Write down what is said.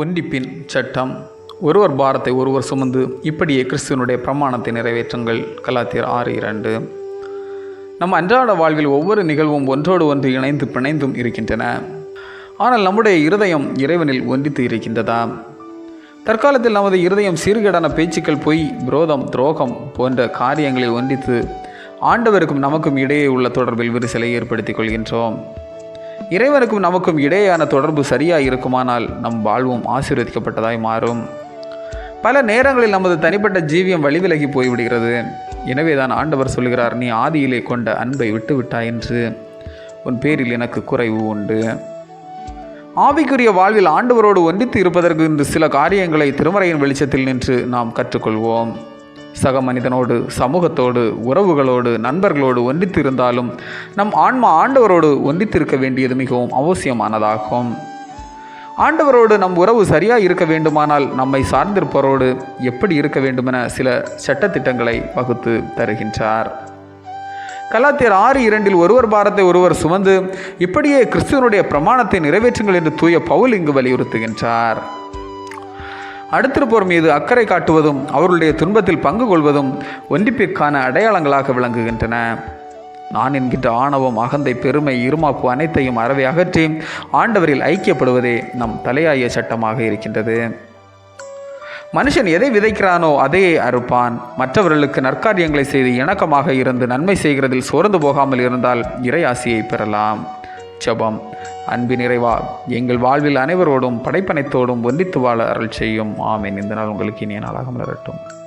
ஒன்றிப்பின் சட்டம். ஒருவர் பாரத்தை ஒருவர் சுமந்து இப்படியே கிறிஸ்துவனுடைய பிரமாணத்தை நிறைவேற்றுங்கள். கலாத்தியர் ஆறு இரண்டு. நம் அன்றாட வாழ்வில் ஒவ்வொரு நிகழ்வும் ஒன்றோடு ஒன்று இணைந்து பிணைந்தும் இருக்கின்றன. ஆனால் நம்முடைய இருதயம் இறைவனில் ஒன்றித்து இருக்கின்றதா? தற்காலத்தில் நமது இருதயம் சீர்கேடான பேச்சுக்கள் பொய் விரோதம் துரோகம் போன்ற காரியங்களில் ஒன்றித்து ஆண்டவருக்கும் நமக்கும் இடையே உள்ள தொடர்பில் விரிசலை ஏற்படுத்திக் கொள்கின்றோம். இறைவனுக்கும் நமக்கும் இடையேயான தொடர்பு சரியாக இருக்குமானால் நம் வாழ்வும் ஆசீர்வதிக்கப்பட்டதாய் மாறும். பல நேரங்களில் நமது தனிப்பட்ட ஜீவியம் வழிவிலகி போய்விடுகிறது. எனவே தான் ஆண்டவர் சொல்கிறார் நீ ஆதியிலே கொண்ட அன்பை விட்டு விட்டாய் என்று. உன் பேரில் எனக்கு குறைவு உண்டு. ஆவிக்குரிய வாழ்வில் ஆண்டவரோடு ஒன்றித்து இருப்பதற்கு இன்று சில காரியங்களை திருமறையின் வெளிச்சத்தில் நின்று நாம் கற்றுக்கொள்வோம். சக மனிதனோடு சமூகத்தோடு உறவுகளோடு நண்பர்களோடு ஒன்றித்து இருந்தாலும் நம் ஆன்மா ஆண்டவரோடு ஒன்றித்திருக்க வேண்டியது மிகவும் அவசியமானதாகும். ஆண்டவரோடு நம் உறவு சரியாக இருக்க வேண்டுமானால் நம்மை சார்ந்திருப்பவரோடு எப்படி இருக்க வேண்டுமென சில சட்டத்திட்டங்களை வகுத்து தருகின்றார். கலாத்தியர் ஆறு இரண்டில் ஒருவர் பாரத்தை ஒருவர் சுமந்து இப்படியே கிறிஸ்துவனுடைய பிரமாணத்தை நிறைவேற்றுங்கள் என்று தூய பவுல் இங்கு வலியுறுத்துகின்றார். அடுத்திருப்போர் மீது அக்கறை காட்டுவதும் அவர்களுடைய துன்பத்தில் பங்கு கொள்வதும் ஒன்றிப்பிற்கான அடையாளங்களாக விளங்குகின்றன. நான் என்கின்ற ஆணவம் அகந்தை பெருமை இருமாப்பு அனைத்தையும் அறவை அகற்றி ஆண்டவரில் ஐக்கியப்படுவதே நம் தலையாய சட்டமாக இருக்கின்றது. மனுஷன் எதை விதைக்கிறானோ அதையே அறுப்பான். மற்றவர்களுக்கு நற்காரியங்களை செய்து இணக்கமாக இருந்து நன்மை செய்கிறதில் சோர்ந்து போகாமல் இருந்தால் இறையாசியை பெறலாம். ஜெபம். அன்பு நிறைவா எங்கள் வாழ்வில் அனைவரோடும் படைப்பனைத்தோடும் ஒன்றித்து வாழ அருள் செய்யும். ஆமேன். இந்த நாள் உங்களுக்கு இனிய நாளாக மலரட்டும்.